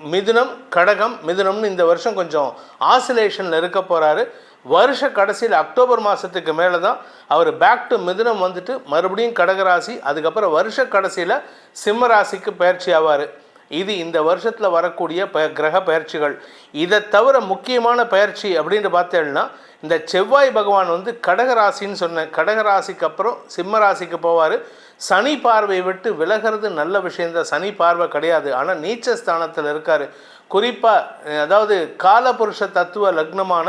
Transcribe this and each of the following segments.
மிதுனம் கடகம் மிதுனம்னு இந்த வருஷம் கொஞ்சம் ஆசிலேஷனில் இருக்க போகிறாரு வருஷ கடைசியில் அக்டோபர் மாதத்துக்கு மேலே தான் அவர் பேக் டு மிதுனம் வந்துட்டு மறுபடியும் கடகராசி அதுக்கப்புறம் வருஷ கடைசியில் சிம்ம ராசிக்கு பயிற்சி ஆவார். இது இந்த வருஷத்தில் வரக்கூடிய ப கிரக பயிற்சிகள். இதை தவிர முக்கியமான பயிற்சி அப்படின்னு பார்த்தேன்னா இந்த செவ்வாய் பகவான் வந்து கடகராசின்னு சொன்னேன் கடகராசிக்கு அப்புறம் சிம்ம ராசிக்கு போவார். சனி பார்வை விட்டு விலகிறது நல்ல விஷயந்தான் சனி பார்வை கிடையாது. ஆனால் நீச்ச ஸ்தானத்தில் இருக்கார். குறிப்பாக அதாவது காலபுருஷ தத்துவ லக்னமான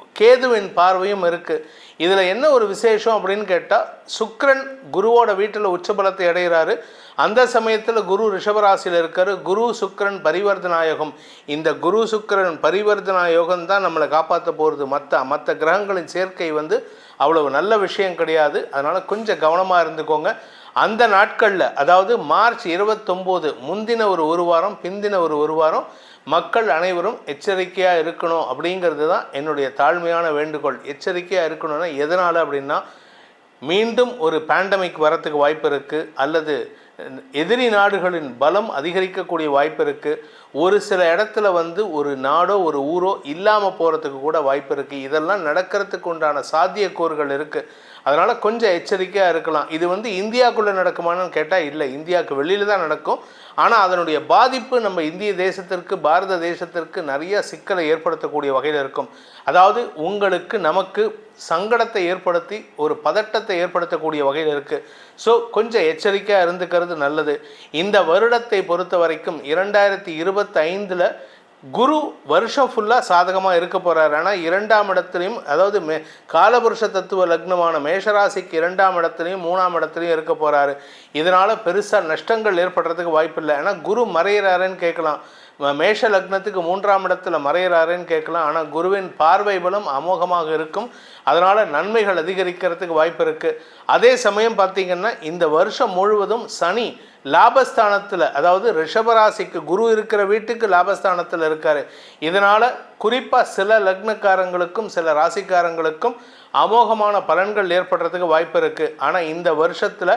கேதுவின் பார்வையும் இருக்குது இதில் என்ன ஒரு விசேஷம் அப்படின்னு கேட்டால் சுக்ரன் குருவோட வீட்டில் உச்சபலத்தை அடைகிறாரு. அந்த சமயத்தில் குரு ரிஷபராசியில் இருக்கார். குரு சுக்ரன் பரிவர்த்தனாயோகம். இந்த குரு சுக்ரன் பரிவர்த்தனா யோகம் தான் நம்மளை காப்பாற்ற போகிறது மற்ற மற்ற கிரகங்களின் சேர்க்கை வந்து அவ்வளவு நல்ல விஷயம் கிடையாது. அதனால் கொஞ்சம் கவனமாக இருந்துக்கோங்க. அந்த நாட்களில் அதாவது மார்ச் இருபத்தொம்போது முந்தின ஒரு ஒரு வாரம் பிந்தின ஒரு ஒரு வாரம் மக்கள் அனைவரும் எச்சரிக்கையாக இருக்கணும் அப்படிங்கிறது தான் என்னுடைய தாழ்மையான வேண்டுகோள். எச்சரிக்கையாக இருக்கணும்னா எதனால் அப்படின்னா மீண்டும் ஒரு பேண்டமிக் வரத்துக்கு வாய்ப்பு இருக்குது அல்லது எதிரி நாடுகளின் பலம் அதிகரிக்கக்கூடிய வாய்ப்பு இருக்குது ஒரு சில இடத்துல வந்து ஒரு நாடோ ஒரு ஊரோ இல்லாமல் போகிறதுக்கு கூட வாய்ப்பு இருக்குது இதெல்லாம் நடக்கிறதுக்கு உண்டான சாத்தியக்கூறுகள் இருக்குது அதனால் கொஞ்சம் எச்சரிக்கையாக இருக்கலாம். இது வந்து இந்தியாவுக்குள்ளே நடக்குமான்னு கேட்டால் இல்லை. இந்தியாவுக்கு வெளியில் தான் நடக்கும். ஆனால் அதனுடைய பாதிப்பு நம்ம இந்திய தேசத்திற்கு பாரத தேசத்திற்கு நிறைய சிக்கலை ஏற்படுத்தக்கூடிய வகையில் இருக்கும். அதாவது உங்களுக்கு நமக்கு சங்கடத்தை ஏற்படுத்தி ஒரு பதட்டத்தை ஏற்படுத்தக்கூடிய வகையில் இருக்குது ஸோ கொஞ்சம் எச்சரிக்கையாக இருந்துக்கிறது நல்லது. இந்த வருடத்தை பொறுத்த வரைக்கும் இரண்டாயிரத்தி இருபத்தைந்தில் குரு வருஷம் ஃபுல்லாக சாதகமாக இருக்க போகிறார் ஆனால் இரண்டாம் இடத்துலையும் அதாவது மே காலபுருஷ தத்துவ லக்னமான மேஷராசிக்கு இரண்டாம் இடத்துலையும் மூணாம் இடத்துலையும் இருக்க போகிறாரு இதனால் பெருசாக நஷ்டங்கள் ஏற்படுறதுக்கு வாய்ப்பில்லை. ஏன்னா குரு மறையிறாருன்னு கேட்கலாம். மேஷ லக்னத்துக்கு மூன்றாம் இடத்துல மறையிறாருன்னு கேட்கலாம். ஆனால் குருவின் பார்வை பலம் அமோகமாக இருக்கும். அதனால் நன்மைகள் அதிகரிக்கிறதுக்கு வாய்ப்பு இருக்குது அதே சமயம் பார்த்தீங்கன்னா இந்த வருஷம் முழுவதும் சனி லாபஸ்தானத்தில் அதாவது ரிஷபராசிக்கு குரு இருக்கிற வீட்டுக்கு லாபஸ்தானத்தில் இருக்கார். இதனால் குறிப்பாக சில லக்னக்காரங்களுக்கும் சில ராசிக்காரங்களுக்கும் அமோகமான பலன்கள் ஏற்படுறதுக்கு வாய்ப்பு இருக்குது ஆனால் இந்த வருஷத்தில்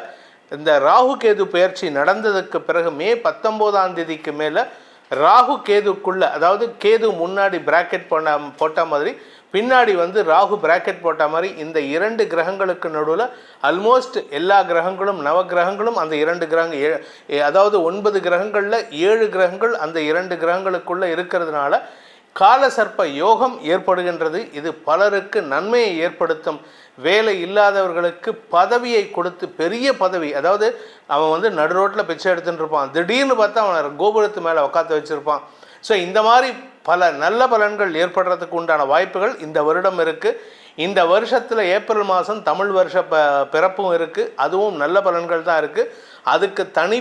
இந்த ராகு கேது பயிற்சி நடந்ததுக்கு பிறகு மே பத்தொம்போதாம் தேதிக்கு மேலே ராகு கேதுக்குள்ளே அதாவது கேது முன்னாடி பிராக்கெட் பண்ண போட்ட மாதிரி பின்னாடி வந்து ராகு பிராக்கெட் போட்ட மாதிரி இந்த இரண்டு கிரகங்களுக்கு நடுவில் ஆல்மோஸ்ட் எல்லா கிரகங்களும் நவ கிரகங்களும் அந்த இரண்டு கிரகங்கள் ஏ- அதாவது ஒன்பது கிரகங்களில் ஏழு கிரகங்கள் அந்த இரண்டு கிரகங்களுக்குள்ளே இருக்கிறதுனால காலசர்ப்ப யோகம் ஏற்படுகின்றது. இது பலருக்கு நன்மையை ஏற்படுத்தும். வேலை இல்லாதவர்களுக்கு பதவியை கொடுத்து பெரிய பதவி அதாவது அவன் வந்து நடு ரோட்டில் பிச்சை எடுத்துட்டு இருப்பான். திடீர்னு பார்த்தா அவனை கோபுரத்து மேலே உட்காந்து வச்சுருப்பான். ஸோ இந்த மாதிரி பல நல்ல பலன்கள் ஏற்படுறதுக்கு உண்டான வாய்ப்புகள் இந்த வருடம் இருக்குது இந்த வருஷத்தில் ஏப்ரல் மாதம் தமிழ் வருஷ ப பிறப்பும் இருக்குது அதுவும் நல்ல பலன்கள் தான் இருக்குது அதுக்கு தனி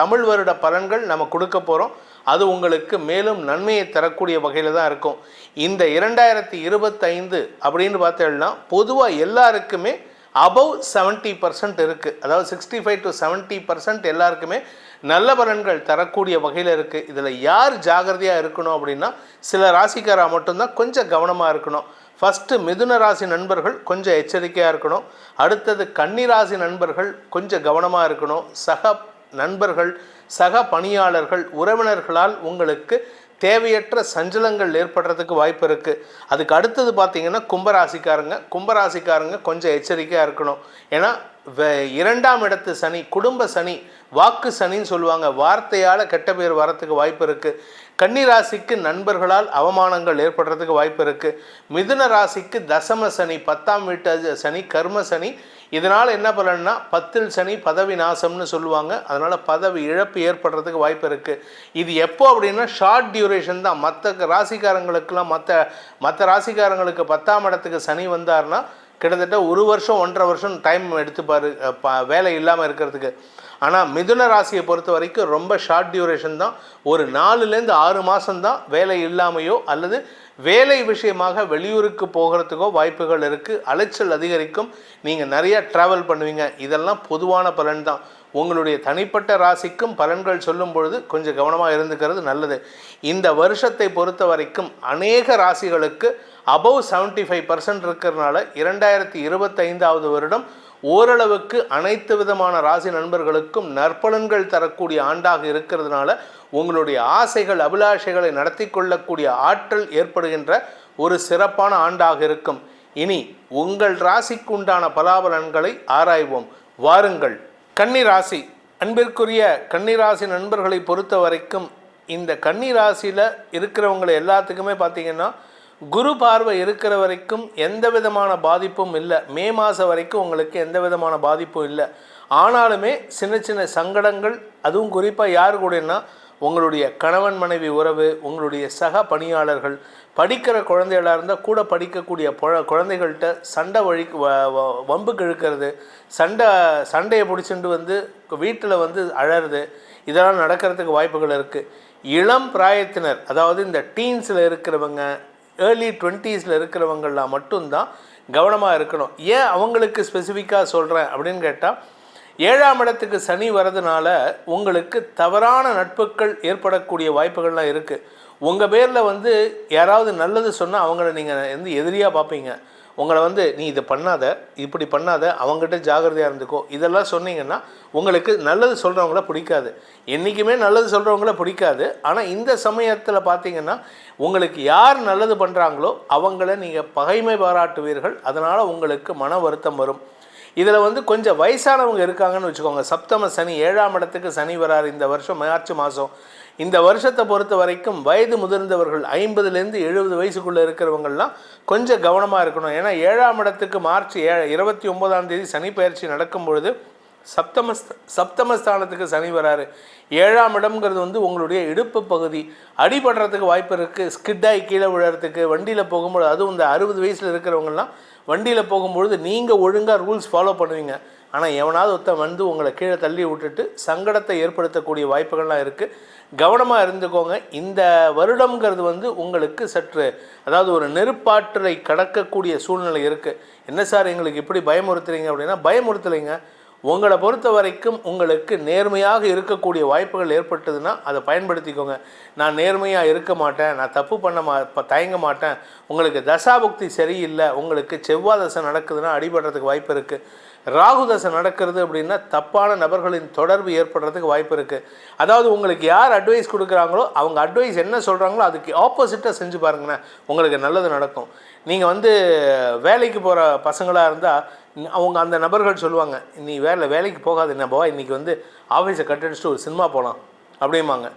தமிழ் வருட பலன்கள் நம்ம கொடுக்க போகிறோம் அது உங்களுக்கு மேலும் நன்மையை தரக்கூடிய வகையில் தான் இருக்கும். இந்த இரண்டாயிரத்தி இருபத்தைந்து அப்படின்னு பார்த்தோம்னா பொதுவாக எல்லாருக்குமே அபவ் செவன்ட்டி பர்சன்ட் இருக்குது அதாவது sixty five to seventy percent எல்லாருக்குமே நல்ல பலன்கள் தரக்கூடிய வகையில் இருக்குது இதில் யார் ஜாகிரதையாக இருக்கணும் அப்படின்னா சில ராசிக்காராக மட்டும்தான் கொஞ்சம் கவனமாக இருக்கணும். ஃபஸ்ட்டு மிதுன ராசி நண்பர்கள் கொஞ்சம் எச்சரிக்கையாக இருக்கணும். அடுத்தது கன்னிராசி நண்பர்கள் கொஞ்சம் கவனமாக இருக்கணும். சக நண்பர்கள் சக பணியாளர்கள் உறவினர்களால் உங்களுக்கு தேவையற்ற சஞ்சலங்கள் ஏற்படுறதுக்கு வாய்ப்பு இருக்குது அதுக்கு அடுத்தது பார்த்திங்கன்னா கும்பராசிக்காரங்க. கும்பராசிக்காரங்க கொஞ்சம் எச்சரிக்கையாக இருக்கணும். ஏன்னா இரண்டாம் இடத்து சனி குடும்ப சனி வாக்கு சனின்னு சொல்லுவாங்க. வார்த்தையால் கெட்ட பேர் வரத்துக்கு வாய்ப்பு இருக்குது கன்னி ராசிக்கு நண்பர்களால் அவமானங்கள் ஏற்படுறதுக்கு வாய்ப்பு இருக்குது மிதுன ராசிக்கு தசம சனி பத்தாம் வீட்டு சனி கர்ம சனி. இதனால் என்ன பலன்னா பத்தில் சனி பதவி நாசம்னு சொல்லுவாங்க. அதனால் பதவி இழப்பு ஏற்படுறதுக்கு வாய்ப்பு இருக்குது இது எப்போ அப்படின்னா ஷார்ட் டியூரேஷன் தான். மற்ற ராசிக்காரங்களுக்கெல்லாம் மற்ற மற்ற ராசிக்காரங்களுக்கு பத்தாம் இடத்துக்கு சனி வந்தார்னா கிட்டத்தட்ட ஒரு வருஷம் ஒன்றரை வருஷம் டைம் எடுத்துப்பார். வேலை இல்லாமல் இருக்கிறதுக்கு. ஆனால் மிதுன ராசியை பொறுத்த வரைக்கும் ரொம்ப ஷார்ட் டியூரேஷன் தான். ஒரு நாலுலேருந்து ஆறு மாதம்தான் வேலை இல்லாமையோ அல்லது வேலை விஷயமாக வெளியூருக்கு போகிறதுக்கோ வாய்ப்புகள் இருக்குது அலைச்சல் அதிகரிக்கும். நீங்கள் நிறையா ட்ராவல் பண்ணுவீங்க. இதெல்லாம் பொதுவான பலன் தான். உங்களுடைய தனிப்பட்ட ராசிக்கும் பலன்கள் சொல்லும் பொழுது கொஞ்சம் கவனமாக இருந்துக்கிறது நல்லது. இந்த வருஷத்தை பொறுத்த வரைக்கும் அநேக ராசிகளுக்கு அபவ் செவன்ட்டி ஃபைவ் பர்சன்ட் இருக்கிறதுனால இரண்டாயிரத்தி இருபத்தைந்தாவது வருடம் ஓரளவுக்கு அனைத்து விதமான ராசி நண்பர்களுக்கும் நற்பலன்கள் தரக்கூடிய ஆண்டாக இருக்கிறதுனால உங்களுடைய ஆசைகள் அபிலாஷைகளை நடத்தி கொள்ளக்கூடிய ஆற்றல் ஏற்படுகின்ற ஒரு சிறப்பான ஆண்டாக இருக்கும். இனி உங்கள் ராசிக்கு உண்டான பலாபலன்களை ஆராய்வோம். வாருங்கள். கன்னிராசி. அன்பிற்குரிய கன்னிராசி நண்பர்களை பொறுத்த வரைக்கும் இந்த கன்னி ராசியில் இருக்கிறவங்களை எல்லாத்துக்குமே பார்த்தீங்கன்னா குரு பார்வை இருக்கிற வரைக்கும் எந்த விதமான பாதிப்பும் இல்லை. மே மாதம் வரைக்கும் உங்களுக்கு எந்த விதமான பாதிப்பும் இல்லை. ஆனாலுமே சின்ன சின்ன சங்கடங்கள் அதுவும் குறிப்பாக யார் கூடன்னா உங்களுடைய கணவன் மனைவி உறவு உங்களுடைய சக பணியாளர்கள் படிக்கிற குழந்தைகளாக இருந்தால் கூட படிக்கக்கூடிய குழந்தைகள்கிட்ட சண்டை வழி வ- கிழக்கிறது சண்டை சண்டையை பிடிச்சிட்டு வந்து வீட்டில் வந்து அழறது இதெல்லாம் நடக்கிறதுக்கு வாய்ப்புகள் இருக்குது இளம் பிராயத்தினர் அதாவது இந்த டீன்ஸில் இருக்கிறவங்க ஏர்லி டுவெண்ட்டீஸில் இருக்கிறவங்களாம் மட்டும்தான் கவனமாக இருக்கணும். ஏன் அவங்களுக்கு ஸ்பெசிஃபிக்காக சொல்கிறேன் அப்படின்னு கேட்டால் ஏழாம் இடத்துக்கு சனி வரதுனால உங்களுக்கு தவறான நட்புகள் ஏற்படக்கூடிய வாய்ப்புகள்லாம் இருக்குது உங்கள் பேரில் வந்து யாராவது நல்லது சொன்னால் அவங்கள நீங்கள் வந்து எதிரியாக பார்ப்பீங்க. உங்களை வந்து நீ இதை பண்ணாத இப்படி பண்ணாத அவங்ககிட்ட ஜாகிரதையாக இருந்துக்கோ. இதெல்லாம் சொன்னீங்கன்னா உங்களுக்கு நல்லது சொல்கிறவங்கள பிடிக்காது. என்றைக்குமே நல்லது சொல்கிறவங்கள பிடிக்காது. ஆனால் இந்த சமயத்தில் பார்த்தீங்கன்னா உங்களுக்கு யார் நல்லது பண்ணுறாங்களோ அவங்கள நீங்கள் பகைமை பாராட்டுவீர்கள். அதனால் உங்களுக்கு மன வருத்தம் வரும். இதில் வந்து கொஞ்சம் வயசானவங்க இருக்காங்கன்னு வச்சுக்கோங்க. சப்தம சனி ஏழாம் இடத்துக்கு சனி வராரு இந்த வருஷம் மார்ச் மாதம் இந்த வருஷத்தை பொறுத்த வரைக்கும் வயது முதிர்ந்தவர்கள் ஐம்பதுலேருந்து எழுபது வயசுக்குள்ளே இருக்கிறவங்கள்லாம் கொஞ்சம் கவனமாக இருக்கணும். ஏன்னா ஏழாம் இடத்துக்கு மார்ச் ஏ இருபத்தி ஒம்பதாம் தேதி சனி பயிற்சி நடக்கும் பொழுது சப்தமஸ்த சப்தமஸ்தானத்துக்கு சனி வராரு. ஏழாம் இடம்ங்கிறது வந்து உங்களுடைய இடுப்பு பகுதி. அடிபடுறதுக்கு வாய்ப்பு இருக்குது ஸ்கிட்டாகி கீழே விழுறதுக்கு வண்டியில் போகும்போது அதுவும் இந்த அறுபது வயசில் இருக்கிறவங்கலாம் வண்டியில் போகும்பொழுது நீங்கள் ஒழுங்காக ரூல்ஸ் ஃபாலோ பண்ணுவீங்க. ஆனால் எவனாவது ஒருத்தன் வந்து உங்களை கீழே தள்ளி விட்டுட்டு சங்கடத்தை ஏற்படுத்தக்கூடிய வாய்ப்புகள்லாம் இருக்குது கவனமாக இருந்துக்கோங்க. இந்த வருடம்ங்கிறது வந்து உங்களுக்கு சற்று அதாவது ஒரு நெருப்பாற்றலை கடக்கக்கூடிய சூழ்நிலை இருக்குது என்ன சார் எங்களுக்கு இப்படி பயமுறுத்துறீங்க அப்படின்னா பயமுறுத்தலைங்க. உங்களை பொறுத்த வரைக்கும் உங்களுக்கு நேர்மையாக இருக்கக்கூடிய வாய்ப்புகள் ஏற்பட்டதுன்னா அதை பயன்படுத்திக்கோங்க. நான் நேர்மையாக இருக்க மாட்டேன் நான் தப்பு பண்ண மா தயங்க மாட்டேன். உங்களுக்கு தசாபுக்தி சரியில்லை உங்களுக்கு செவ்வாய் தசை நடக்குதுன்னா அடிபடுறதுக்கு வாய்ப்பு இருக்குது ராகுதசை நடக்கிறது அப்படின்னா தப்பான நபர்களின் தொடர்பு ஏற்படுறதுக்கு வாய்ப்பு இருக்குது அதாவது உங்களுக்கு யார் அட்வைஸ் கொடுக்குறாங்களோ அவங்க அட்வைஸ் என்ன சொல்கிறாங்களோ அதுக்கு ஆப்போசிட்டாக செஞ்சு பாருங்கண்ணே உங்களுக்கு நல்லது நடக்கும். நீங்கள் வந்து வேலைக்கு போகிற பசங்களாக இருந்தால் அவங்க அந்த நபர்கள் சொல்லுவாங்க நீ வேலை வேலைக்கு போகாது நபவா இன்றைக்கி வந்து ஆஃபீஸை கட்டடிச்சுட்டு ஒரு சினிமா போகலாம் அப்படிம்பாங்க.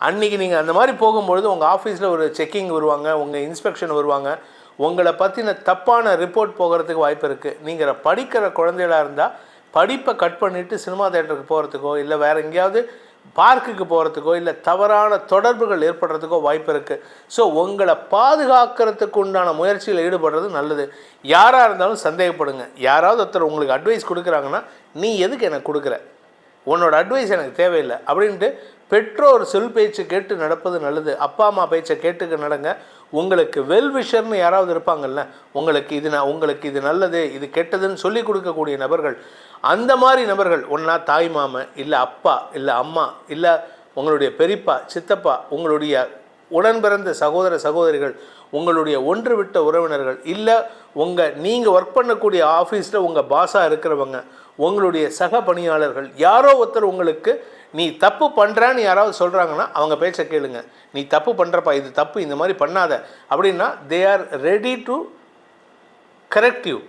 அன்றைக்கி நீங்கள் அந்த மாதிரி போகும்பொழுது உங்கள் ஆஃபீஸில் ஒரு செக்கிங் வருவாங்க உங்கள் இன்ஸ்பெக்ஷன் வருவாங்க. உங்களை பற்றின தப்பான ரிப்போர்ட் போகிறதுக்கு வாய்ப்பு இருக்குது நீங்கள் படிக்கிற குழந்தைகளாக இருந்தால் படிப்பை கட் பண்ணிவிட்டு சினிமா தேட்டருக்கு போகிறதுக்கோ இல்லை வேறு எங்கேயாவது பார்க்குக்கு போகிறதுக்கோ இல்லை தவறான தொடர்புகள் ஏற்படுறதுக்கோ வாய்ப்பு இருக்குது ஸோ உங்களை பாதுகாக்கிறதுக்கு உண்டான முயற்சியில் ஈடுபடுறது நல்லது. யாராக இருந்தாலும் சந்தேகப்படுங்க. யாராவது ஒருத்தர் உங்களுக்கு அட்வைஸ் கொடுக்குறாங்கன்னா நீ எதுக்கு எனக்கு கொடுக்குற? உன்னோட அட்வைஸ் எனக்கு தேவையில்லை. அப்படின்ட்டு பெற்றோர் சொல் பேச்சு கேட்டு நடப்பது நல்லது. அப்பா அம்மா பேச்சை கேட்டுக்க நடங்க. உங்களுக்கு வெல்விஷர்னு யாராவது இருப்பாங்கல்ல உங்களுக்கு இது நான் உங்களுக்கு இது நல்லது இது கெட்டதுன்னு சொல்லி கொடுக்கக்கூடிய நபர்கள் அந்த மாதிரி நபர்கள் ஒன்றா தாய் மாமன் இல்லை அப்பா இல்லை அம்மா இல்லை உங்களுடைய பெரியப்பா சித்தப்பா உங்களுடைய உடன் பிறந்த சகோதர சகோதரிகள் உங்களுடைய ஒன்று விட்ட உறவினர்கள் இல்லை உங்கள் நீங்கள் ஒர்க் பண்ணக்கூடிய ஆஃபீஸில் உங்கள் பாஸாக இருக்கிறவங்க உங்களுடைய சக பணியாளர்கள் யாரோ ஒருத்தர் உங்களுக்கு நீ தப்பு பண்ணுறான்னு யாராவது சொல்கிறாங்கன்னா அவங்க பேச்சை கேளுங்க. நீ தப்பு பண்ணுறப்பா இது தப்பு இந்த மாதிரி பண்ணாத. அப்படின்னா they are ready to corrective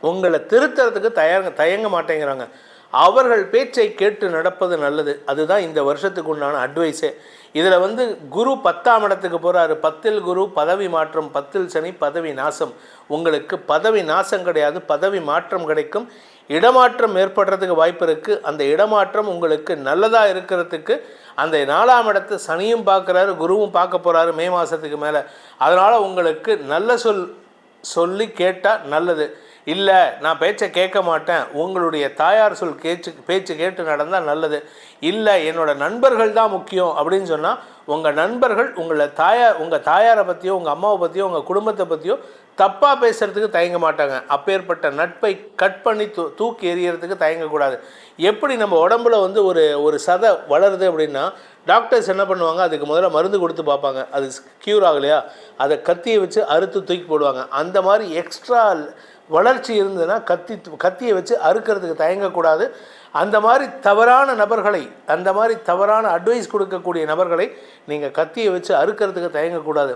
உங்களை திருத்தறதுக்கு தயங்க தயங்க மாட்டேங்கிறாங்க. அவர்கள் பேச்சை கேட்டு நடப்பது நல்லது. அதுதான் இந்த வருஷத்துக்கு உண்டான அட்வைஸே இதில் வந்து குரு பத்தாம் இடத்துக்கு போகிறாரு பத்தில் குரு பதவி மாற்றம். பத்தில் சனி பதவி நாசம். உங்களுக்கு பதவி நாசம் கிடையாது. பதவி மாற்றம் கிடைக்கும். இடமாற்றம் ஏற்படுறதுக்கு வாய்ப்பு இருக்குது அந்த இடமாற்றம் உங்களுக்கு நல்லதாக இருக்கிறதுக்கு அந்த நாலாம் இடத்து சனியும் பார்க்குறாரு குருவும் பார்க்க போகிறாரு மே மாதத்துக்கு மேலே. அதனால் உங்களுக்கு நல்ல சொல் சொல்லி கேட்டால் நல்லது. இல்லை நான் பேச்சை கேட்க மாட்டேன். உங்களுடைய தாயார் சொல் கேச்சு பேச்சு கேட்டு நடந்தால் நல்லது. இல்லை என்னோடய நண்பர்கள் தான் முக்கியம் அப்படின்னு சொன்னால் உங்கள் நண்பர்கள் உங்களை தாயார் உங்கள் தாயாரை பற்றியோ உங்கள் அம்மாவை பற்றியோ உங்கள் குடும்பத்தை பற்றியோ தப்பாக பேசுகிறதுக்கு தயங்க மாட்டாங்க. அப்பேற்பட்ட நட்பை கட் பண்ணி தூ தூக்கி எறியறதுக்கு தயங்கக்கூடாது. எப்படி நம்ம உடம்புல வந்து ஒரு ஒரு சதை வளருது அப்படின்னா டாக்டர்ஸ் என்ன பண்ணுவாங்க? அதுக்கு முதல்ல மருந்து கொடுத்து பார்ப்பாங்க. அது க்யூர் ஆகலையா? அதை கத்தியை வச்சு அறுத்து தூக்கி போடுவாங்க. அந்த மாதிரி எக்ஸ்ட்ரா வளர்ச்சி இருந்ததுன்னா கத்தி கத்தியை வச்சு அறுக்கிறதுக்கு தயங்கக்கூடாது. அந்த மாதிரி தவறான நபர்களை அந்த மாதிரி தவறான அட்வைஸ் கொடுக்கக்கூடிய நபர்களை நீங்கள் கத்தியை வச்சு அறுக்கிறதுக்கு தயங்கக்கூடாது.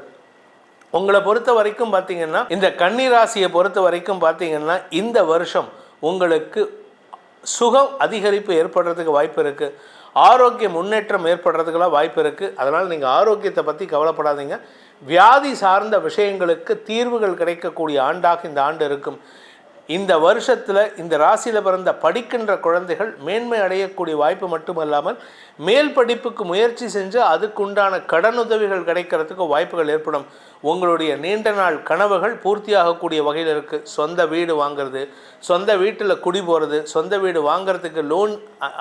உங்களை பொறுத்த வரைக்கும் பார்த்தீங்கன்னா இந்த கன்னி ராசியை பொறுத்த வரைக்கும் பார்த்தீங்கன்னா இந்த வருஷம் உங்களுக்கு சுகம் அதிகரிப்பு ஏற்படுறதுக்கு வாய்ப்பு இருக்குது ஆரோக்கிய முன்னேற்றம் ஏற்படுறதுக்கெல்லாம் வாய்ப்பு இருக்குது அதனால் நீங்கள் ஆரோக்கியத்தை பற்றி கவலைப்படாதீங்க. வியாதி சார்ந்த விஷயங்களுக்கு தீர்வுகள் கிடைக்கக்கூடிய ஆண்டாக இந்த ஆண்டு இருக்கும். இந்த வருஷத்தில் இந்த ராசியில் பிறந்த படிக்கின்ற குழந்தைகள் மேன்மை அடையக்கூடிய வாய்ப்பு மட்டுமல்லாமல் மேல் படிப்புக்கு முயற்சி செஞ்சு அதுக்குண்டான கடனுதவிகள் கிடைக்கிறதுக்கு வாய்ப்புகள் ஏற்படும். உங்களுடைய நீண்ட நாள் கனவுகள் பூர்த்தியாகக்கூடிய வகையில் இருக்குது சொந்த வீடு வாங்குறது சொந்த வீட்டில் குடி போகிறது சொந்த வீடு வாங்குறதுக்கு லோன்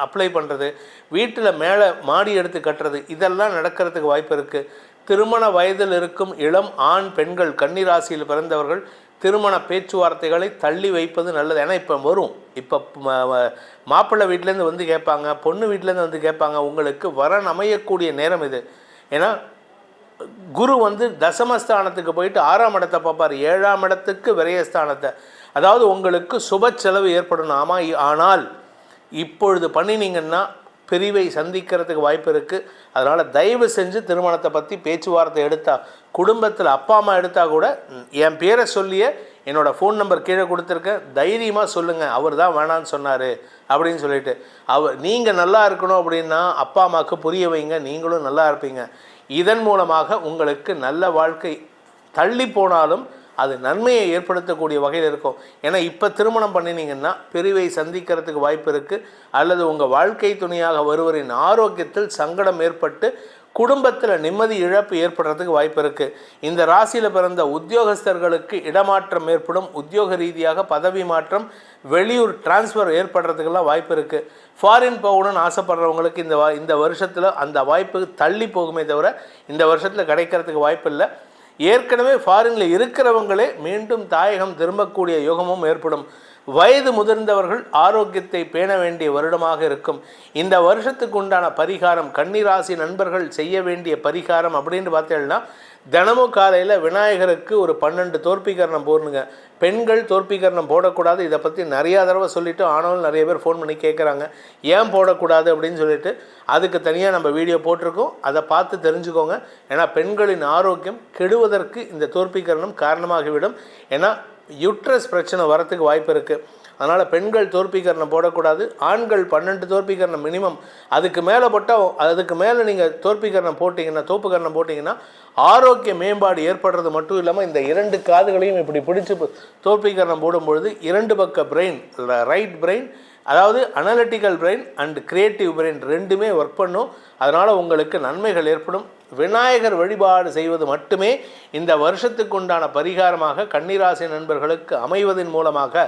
அப்ளை பண்ணுறது வீட்டில் மேலே மாடி எடுத்து கட்டுறது இதெல்லாம் நடக்கிறதுக்கு வாய்ப்பு இருக்குது திருமண வயதில் இருக்கும் இளம் ஆண் பெண்கள் கன்னிராசியில் பிறந்தவர்கள் திருமண பேச்சுவார்த்தைகளை தள்ளி வைப்பது நல்லது. ஏன்னா இப்போ வரும். இப்போ மாப்பிள்ளை வீட்டிலேருந்து வந்து கேட்பாங்க பொண்ணு வீட்டிலேருந்து வந்து கேட்பாங்க உங்களுக்கு வரன் அமையக்கூடிய நேரம் இது. ஏன்னா குரு வந்து தசமஸ்தானத்துக்கு போயிட்டு ஆறாம் இடத்தை பார்ப்பார். ஏழாம் இடத்துக்கு விரயஸ்தானத்தை. அதாவது உங்களுக்கு சுப செலவு ஏற்படணும் ஆமாம் ஆனால் இப்பொழுது பண்ணினீங்கன்னா பிரிவை சந்திக்கிறதுக்கு வாய்ப்பு இருக்குது அதனால் தயவு செஞ்சு திருமணத்தை பற்றி பேச்சுவார்த்தை எடுத்தால் குடும்பத்தில் அப்பா அம்மா எடுத்தால் கூட என் பேரை சொல்லியே என்னோடய ஃபோன் நம்பர் கீழே கொடுத்துருக்கேன் தைரியமாக சொல்லுங்கள் அவர் தான் வேணான்னு சொன்னார் அப்படின்னு சொல்லிட்டு. அவர் நீங்கள் நல்லா இருக்கணும் அப்படின்னா அப்பா அம்மாவுக்கு புரிய வைங்க நீங்களும் நல்லா இருப்பீங்க. இதன் மூலமாக உங்களுக்கு நல்ல வாழ்க்கை தள்ளி போனாலும் அது நன்மையை ஏற்படுத்தக்கூடிய வகையில் இருக்கும். ஏன்னா இப்போ திருமணம் பண்ணினீங்கன்னா பிரிவை சந்திக்கிறதுக்கு வாய்ப்பு இருக்குது அல்லது உங்கள் வாழ்க்கை துணையாக வருவரின் ஆரோக்கியத்தில் சங்கடம் ஏற்பட்டு குடும்பத்தில் நிம்மதி இழப்பு ஏற்படுறதுக்கு வாய்ப்பு இருக்குது இந்த ராசியில் பிறந்த உத்தியோகஸ்தர்களுக்கு இடமாற்றம் ஏற்படும். உத்தியோக ரீதியாக பதவி மாற்றம் வெளியூர் டிரான்ஸ்ஃபர் ஏற்படுறதுக்கெல்லாம் வாய்ப்பு இருக்குது ஃபாரின் போகணும்னு ஆசைப்படுறவங்களுக்கு இந்த வா இந்த வருஷத்தில் அந்த வாய்ப்பு தள்ளி போகுமே தவிர இந்த வருஷத்தில் கிடைக்கிறதுக்கு வாய்ப்பு இல்லை. ஏற்கனவே ஃபாரினில் இருக்கிறவங்களே மீண்டும் தாயகம் திரும்பக்கூடிய யோகமும் ஏற்படும். வயது முதிர்ந்தவர்கள் ஆரோக்கியத்தை பேண வேண்டிய வருடமாக இருக்கும். இந்த வருஷத்துக்கு உண்டான பரிகாரம் கன்னிராசி நண்பர்கள் செய்ய வேண்டிய பரிகாரம் அப்படின்னு பார்த்தீங்கன்னா தினமும் காலையில் விநாயகருக்கு ஒரு பன்னெண்டு தோற்பிகரணம் போடணுங்க. பெண்கள் தோற்பிகரணம் போடக்கூடாது. இதை பற்றி நிறையா தடவை சொல்லிவிட்டு ஆனாலும் நிறைய பேர் ஃபோன் பண்ணி கேட்குறாங்க ஏன் போடக்கூடாது அப்படின்னு சொல்லிட்டு அதுக்கு தனியாக நம்ம வீடியோ போட்டிருக்கோம். அதை பார்த்து தெரிஞ்சுக்கோங்க. ஏன்னா பெண்களின் ஆரோக்கியம் கெடுவதற்கு இந்த தோற்பிகரணம் காரணமாகிவிடும். ஏன்னா யுட்ரஸ் பிரச்சனை வரத்துக்கு வாய்ப்பு இருக்குது அதனால் பெண்கள் தோற்பிகரணம் போடக்கூடாது. ஆண்கள் பன்னெண்டு தோற்பிகரணம் மினிமம் அதுக்கு மேலே போட்டால் அதுக்கு மேலே நீங்கள் தோற்பிகரணம் போட்டிங்கன்னா தோப்புக்கரணம் போட்டிங்கன்னா ஆரோக்கிய மேம்பாடு ஏற்படுறது மட்டும் இல்லாமல் இந்த இரண்டு காதுகளையும் இப்படி பிடிச்சி தோற்பிகரணம் போடும்பொழுது இரண்டு பக்க பிரெயின் ரைட் பிரெயின் அதாவது analytical brain and creative brain ரெண்டுமே ஒர்க் பண்ணும். அதனால் உங்களுக்கு நன்மைகள் ஏற்படும். விநாயகர் வழிபாடு செய்வது மட்டுமே இந்த வருஷத்துக்கு உண்டான பரிகாரமாக கன்னிராசி நண்பர்களுக்கு அமைவதன் மூலமாக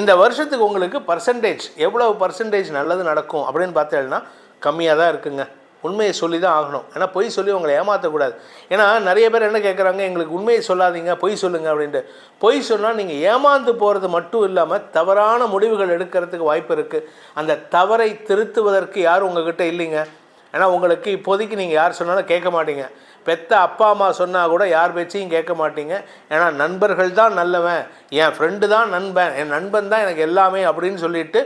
இந்த வருஷத்துக்கு உங்களுக்கு பர்சன்டேஜ் எவ்வளவு பர்சன்டேஜ் நல்லது நடக்கும் அப்படின்னு பார்த்தேன்னா கம்மியாக தான் இருக்குங்க. உண்மையை சொல்லி தான் ஆகணும். ஏன்னா பொய் சொல்லி உங்களை ஏமாற்றக்கூடாது ஏன்னா நிறைய பேர் என்ன கேட்குறாங்க எங்களுக்கு உண்மையை சொல்லாதீங்க பொய் சொல்லுங்க அப்படின்ட்டு. பொய் சொன்னால் நீங்கள் ஏமாந்து போகிறது மட்டும் இல்லாமல் தவறான முடிவுகள் எடுக்கிறதுக்கு வாய்ப்பு இருக்குது அந்த தவறை திருத்துவதற்கு யாரும் உங்ககிட்ட இல்லைங்க. ஏன்னா உங்களுக்கு இப்போதைக்கு நீங்கள் யார் சொன்னாலும் கேட்க மாட்டீங்க. பெத்த அப்பா அம்மா சொன்னால் கூட யார் பேச்சையும் கேட்க மாட்டீங்க. ஏன்னா நண்பர்கள் தான் நல்லவன். என் ஃப்ரெண்டு தான் நண்பன். என் நண்பன் தான் எனக்கு எல்லாமே அப்படின்னு சொல்லிட்டு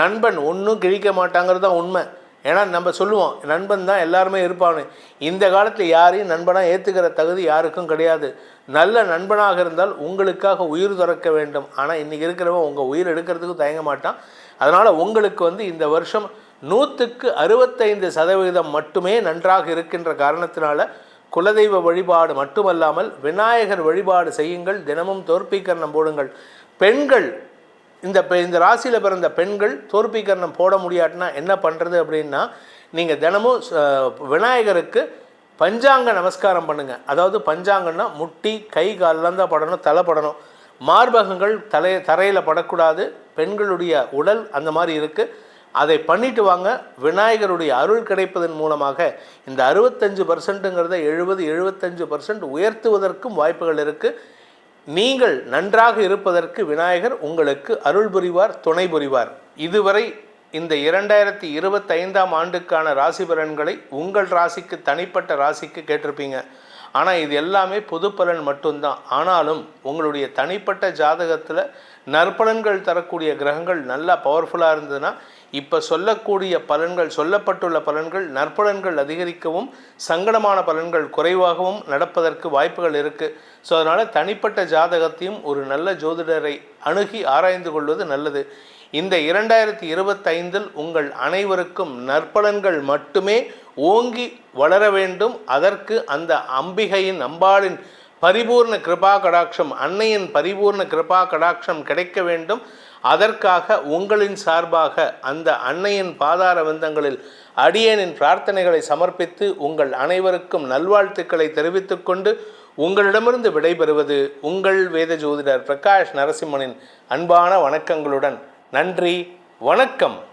நண்பன் ஒன்றும் கிழிக்க மாட்டாங்கிறது தான் உண்மை. ஏன்னா நம்ம சொல்லுவோம் நண்பன் தான் எல்லாருமே இருப்பானு இந்த காலத்தில் யாரையும் நண்பனாக ஏற்றுக்கிற தகுதி யாருக்கும் கிடையாது. நல்ல நண்பனாக இருந்தால் உங்களுக்காக உயிர் துறக்க வேண்டும். ஆனால் இன்றைக்கி இருக்கிறவன் உங்கள் உயிர் எடுக்கிறதுக்கு தயங்க மாட்டான். அதனால் உங்களுக்கு வந்து இந்த வருஷம் நூற்றுக்கு அறுபத்தைந்து சதவீதம் மட்டுமே நன்றாக இருக்கின்ற காரணத்தினால குலதெய்வ வழிபாடு மட்டுமல்லாமல் விநாயகர் வழிபாடு செய்யுங்கள். தினமும் தோற்பிக்கரணம் போடுங்கள். பெண்கள் இந்த பெ- இந்த ராசியில் பிறந்த பெண்கள் தோற்பிக்கரணம் போட முடியாட்டினா என்ன பண்ணுறது அப்படின்னா நீங்கள் தினமும் விநாயகருக்கு பஞ்சாங்க நமஸ்காரம் பண்ணுங்கள் அதாவது பஞ்சாங்கன்னா முட்டி கை காலெலாம் தான் படணும் தலை படணும். மார்பகங்கள் தலை தரையில் படக்கூடாது. பெண்களுடைய உடல் அந்த மாதிரி இருக்குது அதை பண்ணிட்டு வாங்க. விநாயகருடைய அருள் கிடைப்பதன் மூலமாக இந்த அறுபத்தஞ்சு பர்சன்ட்டுங்கிறத எழுபது எழுபத்தஞ்சு பர்சன்ட் உயர்த்துவதற்கும் வாய்ப்புகள் இருக்குது நீங்கள் நன்றாக இருப்பதற்கு விநாயகர் உங்களுக்கு அருள் புரிவார் துணை புரிவார். இதுவரை இந்த இரண்டாயிரத்தி இருபத்தைந்தாம் ஆண்டுக்கான ராசி பலன்களை உங்கள் ராசிக்கு தனிப்பட்ட ராசிக்கு கேட்டிருப்பீங்க. ஆனால் இது எல்லாமே பொது பலன் மட்டும்தான். ஆனாலும் உங்களுடைய தனிப்பட்ட ஜாதகத்தில் நற்பலன்கள் தரக்கூடிய கிரகங்கள் நல்லா பவர்ஃபுல்லாக இருந்ததுன்னா இப்போ சொல்லக்கூடிய பலன்கள் சொல்லப்பட்டுள்ள பலன்கள் நற்பலன்கள் அதிகரிக்கவும் சங்கடமான பலன்கள் குறைவாகவும் நடப்பதற்கு வாய்ப்புகள் இருக்குது ஸோ அதனால் தனிப்பட்ட ஜாதகத்தையும் ஒரு நல்ல ஜோதிடரை அணுகி ஆராய்ந்து கொள்வது நல்லது. இந்த இரண்டாயிரத்தி இருபத்தைந்தில் உங்கள் அனைவருக்கும் நற்பலன்கள் மட்டுமே ஓங்கி வளர வேண்டும். அதற்கு அந்த அம்பிகையின் அம்பாளின் பரிபூர்ண கிருபா கடாட்சம் அன்னையின் பரிபூர்ண கிருபா கடாட்சம் கிடைக்க வேண்டும். அதற்காக உங்களின் சார்பாக அந்த அன்னையின் பாதார விந்தங்களில் அடியேனின் பிரார்த்தனைகளை சமர்ப்பித்து உங்கள் அனைவருக்கும் நல்வாழ்த்துக்களை தெரிவித்துக்கொண்டு உங்களிடமிருந்து விடைபெறுவது உங்கள் வேத ஜோதிடர் பிரகாஷ் நரசிம்மனின் அன்பான வணக்கங்களுடன். நன்றி வணக்கம்.